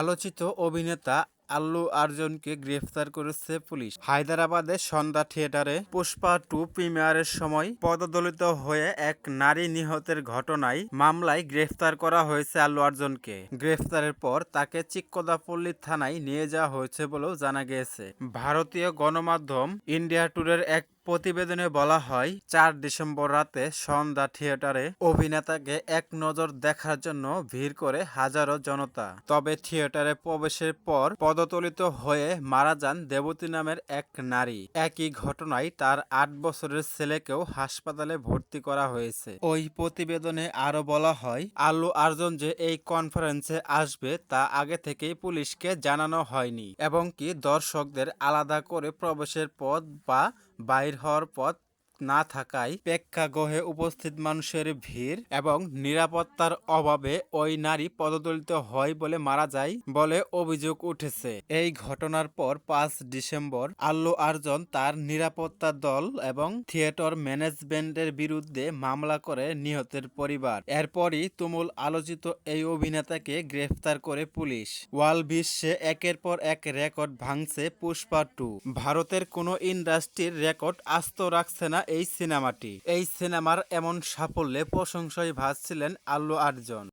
আলোচিত অভিনেতা আল্লু আর্জনকে গ্রেফতার করেছে পুলিশ। হায়দ্রাবাদের সন্ধ্যা থিয়েটারে পুষ্পা টু প্রিমিয়ারের সময় পদদলিত হয়ে এক নারী নিহতের ঘটনায় মামলায় গ্রেফতার করা হয়েছে আল্লু আর্জনকে। গ্রেফতারের পর তাকে চিক্কদাপল্লী থানায় নিয়ে যাওয়া হয়েছে বলেও জানা গিয়েছে। ভারতীয় গণমাধ্যম ইন্ডিয়া টুরের এক প্রতিবেদনে বলা হয়, চার ডিসেম্বর রাতে সন্ধ্যা থিয়েটারে অভিনেতাকে এক নজর দেখার জন্য ভিড় করে হাজারো জনতা। তবে থিয়েটারে প্রবেশের পর পদতলিত হয়ে মারা যান দেবতী নামের এক নারী। একই ঘটনায় তার আট বছরের ছেলেকেও হাসপাতালে ভর্তি করা হয়েছে। ওই প্রতিবেদনে আরও বলা হয়, আল্লু আর্জন যে এই কনফারেন্সে আসবে তা আগে থেকেই পুলিশকে জানানো হয়নি, এবং কি দর্শকদের আলাদা করে প্রবেশের পথ বা বাইর হওয়ার পথ না থাকায় প্রেক্ষাগৃহে উপস্থিত মানুষের ভিড় এবং নিরাপত্তার অভাবে ওই নারী পদদলিত হয় বলে মারা যায় বলে অভিযোগ উঠেছে। এই ঘটনার পর পাঁচ ডিসেম্বর আল্লু আর্জন তার নিরাপত্তা দল এবং থিয়েটার ম্যানেজমেন্টের বিরুদ্ধে মামলা করে নিহতের পরিবার। এরপরই তুমুল আলোচিত এই অভিনেতাকে গ্রেফতার করে পুলিশ। ওয়াল বিশ্বে একের পর এক রেকর্ড ভাঙছে পুষ্পা টু। ভারতের কোনো ইন্ডাস্ট্রির রেকর্ড আস্ত রাখছে না এই সিনেমাটি। এই সিনেমার এমন সাফল্যে প্রশংসায় ভাসছিলেন আল্লু আর্জন